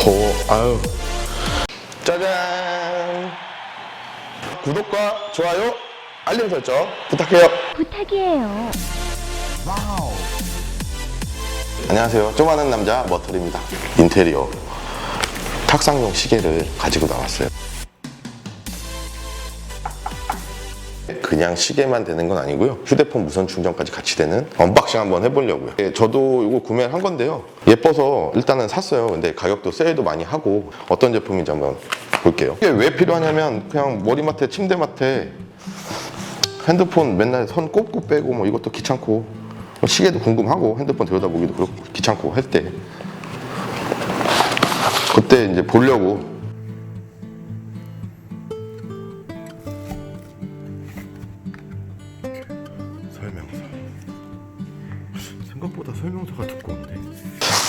더워. 아유. 짜잔. 구독과 좋아요, 알림 설정 부탁해요. 부탁이에요. 안녕하세요. 좀 아는 남자 머털입니다. 인테리어 탁상용 시계를 가지고 나왔어요. 그냥 시계만 되는 건 아니고요. 휴대폰 무선 충전까지 같이 되는 언박싱 한번 해보려고요. 예, 저도 이거 구매를 한 건데요. 예뻐서 일단은 샀어요. 근데 가격도 세일도 많이 하고 어떤 제품인지 한번 볼게요. 이게 왜 필요하냐면 그냥 머리맡에 침대맡에 핸드폰 맨날 선 꼽고 빼고 뭐 이것도 귀찮고 뭐 시계도 궁금하고 핸드폰 들여다보기도 그렇고 귀찮고 할 때 그때 이제 보려고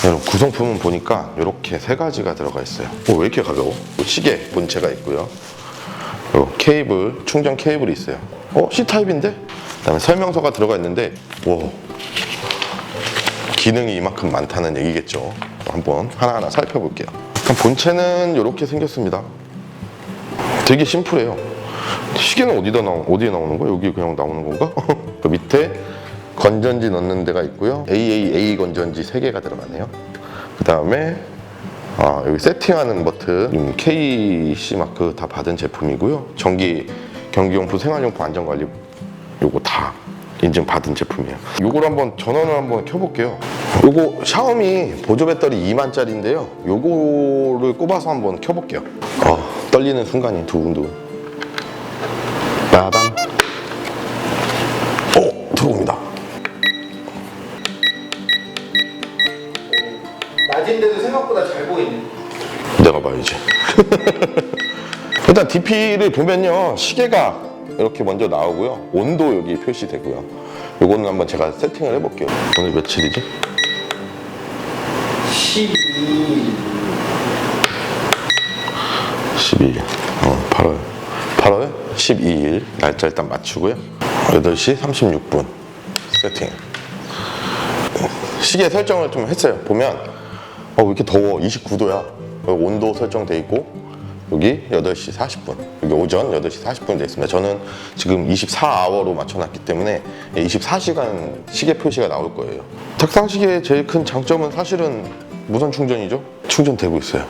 구성품은 보니까 이렇게 세 가지가 들어가 있어요 어, 왜 이렇게 가벼워? 시계 본체가 있고요 요 케이블 충전 케이블이 있어요 어? C타입인데? 그 다음에 설명서가 들어가 있는데 와 기능이 이만큼 많다는 얘기겠죠 한번 하나하나 살펴볼게요 본체는 이렇게 생겼습니다 되게 심플해요 시계는 어디다 나오, 어디에 나오는 거야? 여기 그냥 나오는 건가? 그 밑에 건전지 넣는 데가 있고요 AAA 건전지 3개가 들어가네요 그 다음에 아, 여기 세팅하는 버튼, 음, KC 마크 다 받은 제품이고요. 전기, 경기용품, 생활용품 안전관리 요거 다 인증 받은 제품이에요. 요걸 한번 전원을 한번 켜볼게요. 요거 샤오미 보조 배터리 2만짜리인데요. 요거를 꼽아서 한번 켜볼게요. 어, 떨리는 순간이 두근두근. 빠밤. 오, 들어옵니다. 생각보다 잘 보이네. 내가 봐야지. 일단 DP를 보면요. 시계가 이렇게 먼저 나오고요. 온도 여기 표시되고요. 요거는 한번 제가 세팅을 해볼게요. 오늘 며칠이지? 12. 12일. 어, 8월. 8월 12일. 날짜 일단 맞추고요. 8시 36분. 세팅. 시계 설정을 좀 했어요. 보면, 어, 왜 이렇게 더워? 29도야. 온도 설정돼 있고, 여기 8시 40분. 여기 오전 8시 40분 돼 있습니다. 저는 지금 24아워로 맞춰놨기 때문에 24시간 시계 표시가 나올 거예요. 탁상 시계의 제일 큰 장점은 사실은 무선 충전이죠. 충전되고 있어요.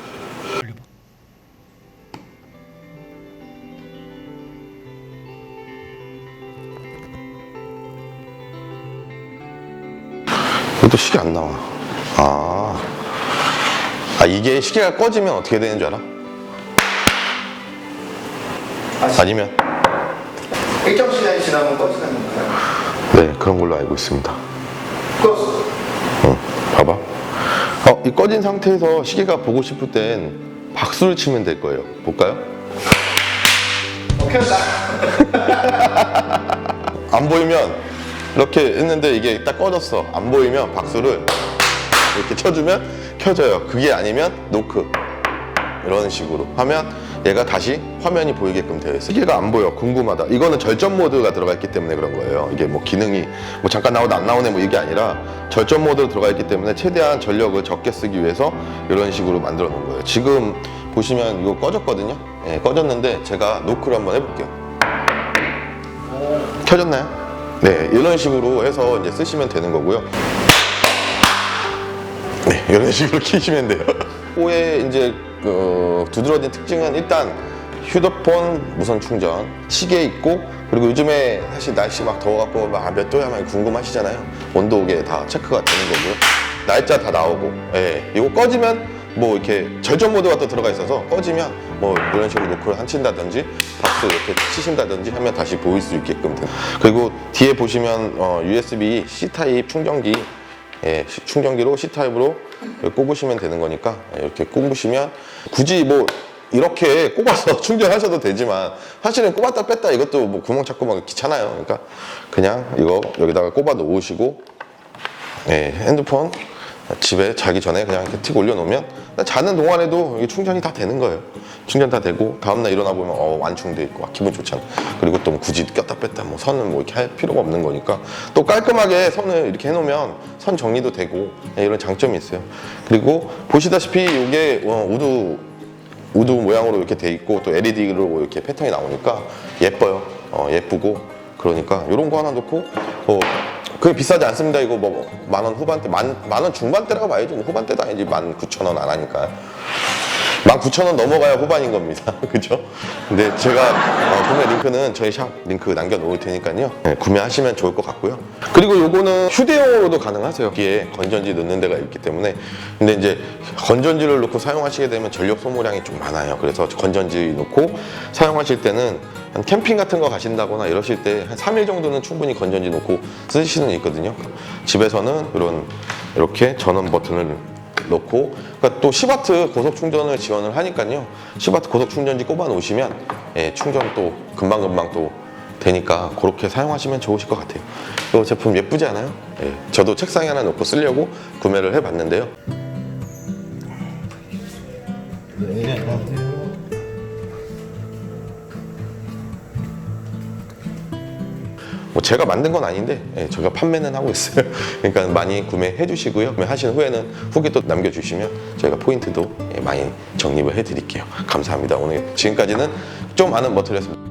이것도 시계 안 나와. 아. 아, 이게 시계가 꺼지면 어떻게 되는 줄 알아? 아니면? 일정 시간이 지나면 꺼지는 건가요? 네, 그런 걸로 알고 있습니다. 껐어. 어, 봐봐. 어, 이 꺼진 상태에서 시계가 보고 싶을 땐 박수를 치면 될 거예요. 볼까요? 어, 켰다. 안 보이면 이렇게 했는데 이게 딱 꺼졌어. 안 보이면 박수를 이렇게 쳐주면 켜져요. 그게 아니면 노크. 이런 식으로 하면 얘가 다시 화면이 보이게끔 되어 있어요. 시계가 안 보여. 궁금하다. 이거는 절전 모드가 들어가 있기 때문에 그런 거예요. 이게 뭐 기능이 뭐 잠깐 나오다 안 나오네 뭐 이게 아니라 절전 모드로 들어가 있기 때문에 최대한 전력을 적게 쓰기 위해서 이런 식으로 만들어 놓은 거예요. 지금 보시면 이거 꺼졌거든요. 예, 꺼졌는데 제가 노크를 한번 해볼게요. 켜졌나요? 네, 이런 식으로 해서 이제 쓰시면 되는 거고요. 네, 이런 식으로 키시면 돼요. 호의 이제 그 두드러진 특징은 일단 휴대폰 무선 충전, 시계 있고 그리고 요즘에 사실 날씨 막 더워갖고 막몇 도야 막 궁금하시잖아요. 온도계 다 체크가 되는 거고요. 날짜 다 나오고, 예, 이거 꺼지면 뭐 이렇게 절전 모드가 또 들어가 있어서 꺼지면 뭐 이런 식으로 노크를 한친다든지 박수 이렇게 치신다든지 하면 다시 보일 수 있게끔 된. 그리고 뒤에 보시면 어, USB C 타입 충전기 예, 시- 충전기로 C 타입으로 꼽으시면 되는 거니까 예, 이렇게 꼽으시면 굳이 뭐 이렇게 꼽아서 충전하셔도 되지만 사실은 꼽았다 뺐다 이것도 뭐 구멍 찾고 막 귀찮아요. 그러니까 그냥 이거 여기다가 꼽아 놓으시고 예, 핸드폰 집에 자기 전에 그냥 이렇게 틱 올려놓으면 자는 동안에도 충전이 다 되는 거예요. 충전 다 되고 다음날 일어나 보면 어, 완충돼 있고 아, 기분 좋잖아. 그리고 또 굳이 꼈다 뺐다 뭐 선은 뭐 이렇게 할 필요가 없는 거니까 또 깔끔하게 선을 이렇게 해놓으면 선 정리도 되고 네, 이런 장점이 있어요. 그리고 보시다시피 이게 어, 우드 우드 모양으로 이렇게 돼 있고 또 LED로 이렇게 패턴이 나오니까 예뻐요. 어, 예쁘고 그러니까 이런 거 하나 놓고 어, 그게 비싸지 않습니다. 이거 뭐 만 원 후반대 만 만 원 중반대라고 봐야죠. 뭐 후반대도 아니지 만 구천 원 안 하니까. 만 구천 원 넘어가야 후반인 겁니다. 그죠? 근데 제가 어, 구매 링크는 저희 샵 링크 남겨놓을 테니까요. 네, 구매하시면 좋을 것 같고요. 그리고 요거는 휴대용으로도 가능하세요. 여기에 건전지 넣는 데가 있기 때문에. 근데 이제 건전지를 넣고 사용하시게 되면 전력 소모량이 좀 많아요. 그래서 건전지 넣고 사용하실 때는 한 캠핑 같은 거 가신다거나 이러실 때 한 3일 정도는 충분히 건전지 놓고 쓰실 수는 있거든요. 집에서는 이런 이렇게 전원 버튼을 넣고 그러니까 또 10와트 고속 충전을 지원을 하니까요. 10와트 고속 충전지 꼽아 놓으시면 예, 충전 또 금방 금방 또 되니까 그렇게 사용하시면 좋으실 것 같아요. 이 제품 예쁘지 않아요? 예, 저도 책상에 하나 놓고 쓰려고 구매를 해봤는데요. 뭐 제가 만든 건 아닌데 예, 제가 판매는 하고 있어요. 그러니까 많이 구매해 주시고요. 구매하신 후에는 후기 또 남겨주시면 저희가 포인트도 예, 많이 적립을 해드릴게요. 감사합니다. 오늘 지금까지는 좀 아는 머틀이었습니다.